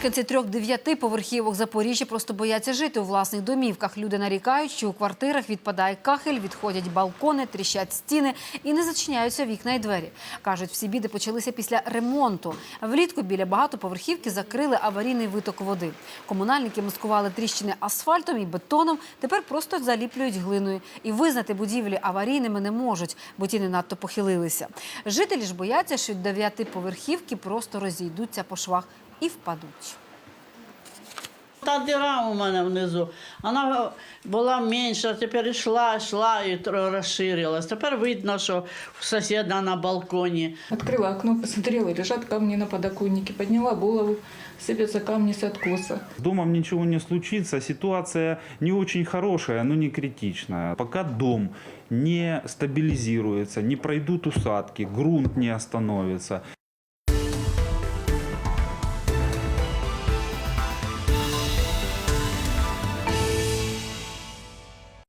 Мешканці трьох дев'ятиповерхівок Запоріжжя просто бояться жити у власних домівках. Люди нарікають, що у квартирах відпадає кахель, відходять балкони, тріщать стіни і не зачиняються вікна і двері. Кажуть, всі біди почалися після ремонту. Влітку біля багатоповерхівки закрили аварійний виток води. Комунальники маскували тріщини асфальтом і бетоном. Тепер просто заліплюють глиною. І визнати будівлі аварійними не можуть, бо ті не надто похилилися. Жителі ж бояться, що дев'ятиповерхівки просто розійдуться по швах і впадуть. Та діра у мене внизу. Вона була менша, тепер йшла, йшла і тро- розширилась. Тепер видно, що у сусіда на балконі. Открыла окно, посмотрела, лежат камни на подоконнике. Подняла голову, сыпятся камни с откоса. С домом ничего не случится, ситуация не очень хорошая, но не критичная. Пока дом не стабилизируется, не пройдут усадки, грунт не остановится,